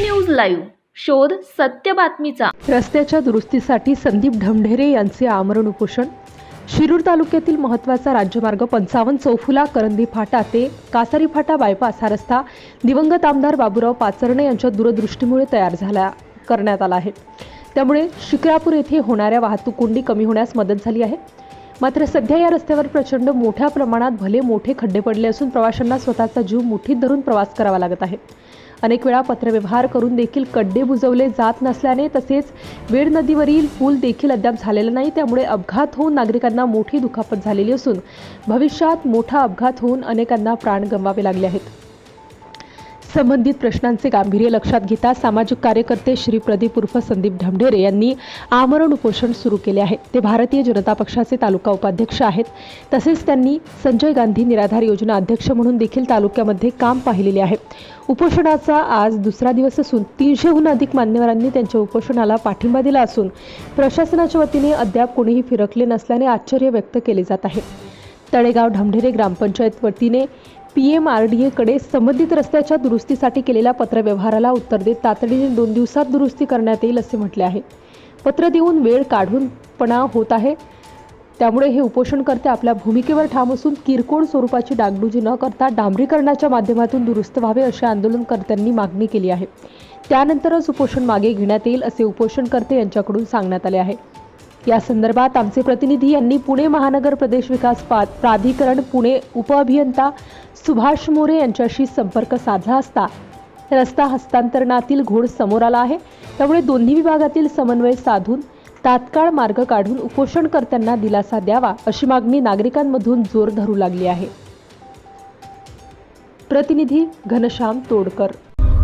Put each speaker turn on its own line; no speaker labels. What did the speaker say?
News live. शोध सत्य बातमीचा.
रस्त्याच्या दुरुस्तीसाठी संदीप ढमढेरे यांचे आमरण उपोषण. शिरूर तालुक्यातील महत्त्वाचा राज्यमार्ग पंचावन्न चौफुला करंदी फाटा ते कासारी फाटा बायपास हा रस्ता दिवंगत आमदार बाबूराव पाचरणे यांच्या दूरदृष्टीमुळे तयार झाला करण्यात आला आहे. त्यामुळे शिक्रापूर येथे होणाऱ्या वाहतूक कोंडी कमी होण्यास मदत झाली आहे. मात्र सध्या या रस्त्यावर प्रचंड मोठ्या प्रमाणात भले मोठे खड्डे पडले असून प्रवाशांना स्वतःचा जीव मुठीत धरून प्रवास करावा लागत आहे. अनेक वेळा पत्रव्यवहार करून देखील कड्डे बुजवले जात नसल्याने तसेच वेड नदीवरील पूल देखील अद्याप झालेला नाही. त्यामुळे अपघात होऊन नागरिकांना मोठी दुखापत झालेली असून भविष्यात मोठा अपघात होऊन अनेकांना प्राण गमवावे लागले आहेत. संबंधित प्रश्नांचे गांभीर्य लक्षात घेता सामाजिक कार्यकर्ते श्री प्रदीप उर्फ संदीप ढमढेरे यांनी आमरण उपोषण सुरू केले आहे. ते भारतीय जनता पक्षाचे तालुका उपाध्यक्ष आहेत. तसेच त्यांनी संजय गांधी निराधार योजना अध्यक्ष म्हणून देखील तालुक्यामध्ये काम पाहिलेले आहे. उपोषणाचा आज दुसरा दिवस असून तीनशेहून अधिक मान्यवरांनी त्यांच्या उपोषणाला पाठिंबा दिला असून प्रशासनाच्या वतीने अद्याप कोणीही फिरकले नसल्याने आश्चर्य व्यक्त केले जात आहे. तळेगाव ढमढेरे ग्रामपंचायत वतीने पी एम आर डी एकडे संबंधित रस्त्याच्या दुरुस्तीसाठी केलेल्या पत्रव्यवहाराला उत्तर देत तातडीने दोन दिवसात दुरुस्ती करण्यात येईल असे म्हटले आहे. पत्र देऊन वेळ काढूनपणा होत आहे. त्यामुळे हे उपोषणकर्ते आपल्या भूमिकेवर ठाम असून किरकोळ स्वरूपाची डागडुजी न करता डांबरीकरणाच्या माध्यमातून दुरुस्त व्हावे अशी आंदोलनकर्त्यांनी मागणी केली आहे. त्यानंतरच उपोषण मागे घेण्यात येईल असे उपोषणकर्ते यांच्याकडून सांगण्यात आले आहे. या संदर्भात आमचे प्रतिनिधी यांनी पुणे महानगर प्रदेश विकास प्राधिकरण पुणे उपअभियंता सुभाष मोरे यांच्याशी संपर्क साधला असता. रस्ता हस्तांतरणातील घोड समोर आला आहे. त्यामुळे दोन्ही विभागातील समन्वय साधून तात्काळ मार्ग काढून उपोषणकर्त्यांना दिलासा द्यावा अशी मागणी नागरिकांमधून जोर धरू लागली आहे. प्रतिनिधी घनश्याम तोडकर.